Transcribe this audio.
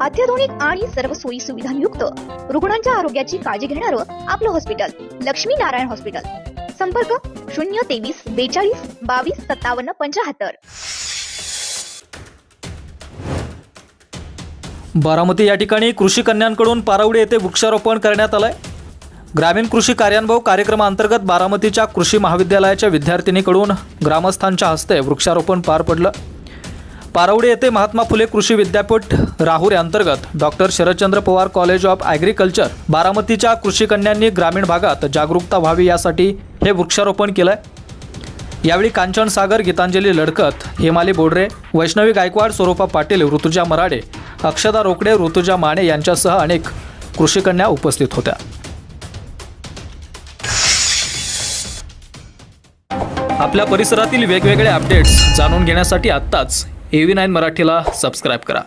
अत्याधुनिक आणि सर्व सोयी सुविधांयुक्त रुग्णांच्या आरोग्याची काळजी घेणारं आपलं हॉस्पिटल लक्ष्मी नारायण हॉस्पिटल संपर्क शून्य तेवीस बेचाळीस बावीस सत्तावन्न पंचाहत्तर. बारामती या ठिकाणी कृषी कन्यांकडून पारवडे येथे वृक्षारोपण करण्यात आलंय. ग्रामीण कृषी कार्यानुभव कार्यक्रमाअंतर्गत बारामतीच्या कृषी महाविद्यालयाच्या विद्यार्थिनीकडून ग्रामस्थांच्या हस्ते वृक्षारोपण पार पडलं. पारवडे येथे महात्मा फुले कृषी विद्यापीठ राहुरी अंतर्गत doctor Sharadchandra Pawar college of agriculture बारामतीच्या कृषीकन्यांनी ग्रामीण भागात जागरूकता व्हावी यासाठी हे वृक्षारोपण केलं आहे यावेळी कांचन सागर गीतांजली लडकत हेमाली बोडरे वैष्णवी गायकवाड स्वरूपा पाटील ऋतुजा मराडे अक्षदा रोकडे ऋतुजा माने यांच्यासह अनेक कृषीकन्या उपस्थित होत्या. आपल्या परिसरातील वेगवेगळे अपडेट्स जाणून घेण्यासाठी आत्ताच ए व्ही नाईन मराठीला सबस्क्राईब करा.